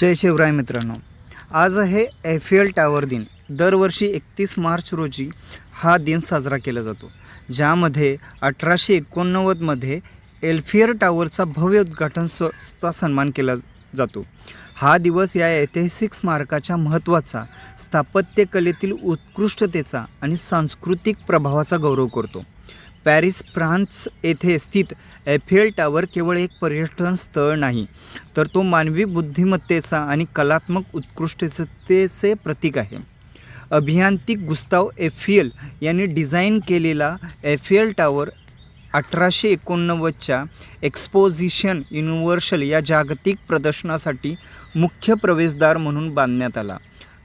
जय शिवराय मित्रांनो. आज आहे एफियल टावर दिन. दरवर्षी एकतीस मार्च रोजी हा दिन साजरा केला जातो. ज्यामध्ये अठराशे एकोणनव्वदमध्ये एल्फियर टावरचा भव्य उद्घाटन स चा सन्मान केला जातो. हा दिवस या ऐतिहासिक स्मारकाच्या महत्त्वाचा स्थापत्यकलेतील उत्कृष्टतेचा आणि सांस्कृतिक प्रभावाचा गौरव करतो. पॅरिस फ्रान्स येथे स्थित एफिएल टावर केवळ एक पर्यटन स्थळ नाही तर तो मानवी बुद्धिमत्तेचा आणि कलात्मक उत्कृष्टतेचे प्रतीक आहे. अभियांत्रिक गुस्ताव एफियल यांनी डिझाईन केलेला एफियल टावर अठराशे एकोणनव्वदच्या एक्सपोजिशन युनिव्हर्सल या जागतिक प्रदर्शनासाठी मुख्य प्रवेशद्वार म्हणून बांधण्यात आला.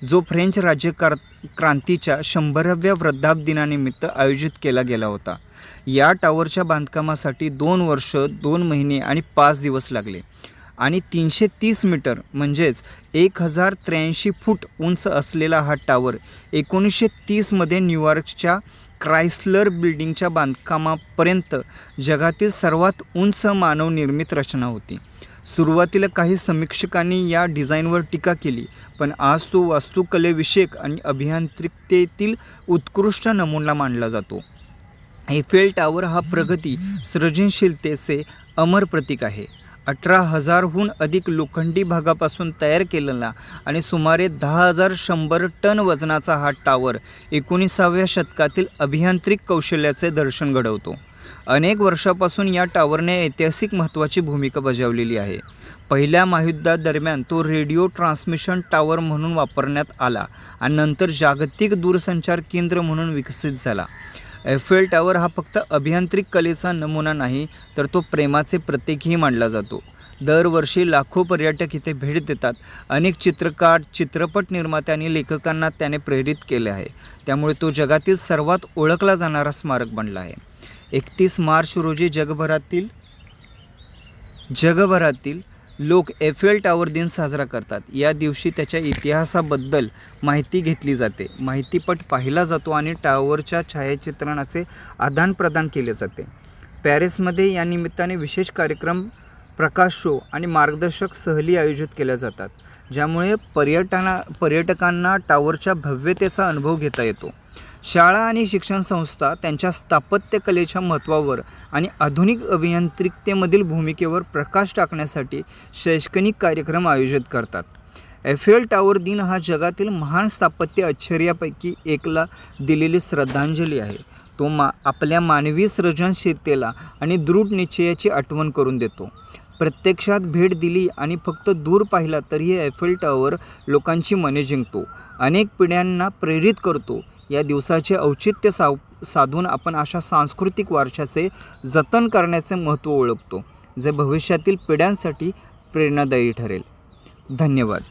जो फ्रेंच राज्यकार क्रांतीच्या शंभराव्या वृद्धापदिनानिमित्त आयोजित केला गेला होता. या टावरच्या बांधकामासाठी दोन वर्ष दोन महिने आणि पाच दिवस लागले. आणि तीनशे तीस मीटर म्हणजेच एक हजार त्र्याऐंशी फूट उंच असलेला हा टावर एकोणीसशे तीसमध्ये न्यूयॉर्कच्या क्रायस्लर बिल्डिंगच्या बांधकामापर्यंत जगातील सर्वात उंच मानवनिर्मित रचना होती. सुरुवातीला काही समीक्षकांनी या डिझाईनवर टीका केली पण आज तो वास्तुकलेविषयक आणि अभियांत्रिकतेतील उत्कृष्ट नमुना मानला जातो. एफेल टावर हा प्रगती सृजनशीलतेचे अमर प्रतीक आहे. अठरा हजारहून अधिक लोखंडी भागापासून तयार केलेला आणि सुमारे दहा हजार शंभर टन वजनाचा हा टावर एकोणीसाव्या शतकातील अभियांत्रिक कौशल्याचे दर्शन घडवतो. अनेक वर्षापासून या टावरने ऐतिहासिक महत्त्वाची भूमिका बजावलेली आहे. पहिल्या महायुद्धादरम्यान तो रेडिओ ट्रान्समिशन टावर म्हणून वापरण्यात आला आणि नंतर जागतिक दूरसंचार केंद्र म्हणून विकसित झाला. एफेल टावर हा फक्त अभियांत्रिक कलेचा नमुना नाही तर तो प्रेमाचे प्रतीकही मानला जातो. दरवर्षी लाखो पर्यटक इथे भेट देतात. अनेक चित्रकार चित्रपट निर्माते आणि लेखकांना त्याने प्रेरित केले आहे. त्यामुळे तो जगातील सर्वात ओळखला जाणारा स्मारक बनला आहे. एकतीस मार्च रोजी जगभरातील जगभरातील लोक एफेल टावर दिन साजरा करतात. या दिवशी त्याच्या इतिहासाबद्दल माहिती घेतली जाते. माहितीपट पाहिला जातो आणि टावरच्या छायाचित्रणाचे आदानप्रदान केले जाते. पॅरिसमध्ये या निमित्ताने विशेष कार्यक्रम प्रकाश शो आणि मार्गदर्शक सहली आयोजित केल्या जातात ज्यामुळे पर्यटना पर्यटकांना टावरच्या भव्यतेचा अनुभव घेता येतो. शाळा आणि शिक्षण संस्था त्यांच्या स्थापत्यकलेच्या महत्त्वावर आणि आधुनिक अभियांत्रिकतेमधील भूमिकेवर प्रकाश टाकण्यासाठी शैक्षणिक कार्यक्रम आयोजित करतात. एफएल टावर दिन हा जगातील महान स्थापत्य आश्चर्यापैकी एकला दिलेली श्रद्धांजली आहे. तो मा आपल्या मानवी सृजनशीलतेला आणि दृढ निश्चयाची आठवण करून देतो. प्रत्यक्षात भेट दिली आणि फक्त दूर पाहिला तरीही एफएल एफेल टावर लोकांची मने जिंकतो. अनेक पिढ्यांना प्रेरित करतो. या दिवसाचे औचित्य साव साधून आपण अशा सांस्कृतिक वारशाचे जतन करण्याचे महत्त्व ओळखतो जे भविष्यातील पिढ्यांसाठी प्रेरणादायी ठरेल. धन्यवाद.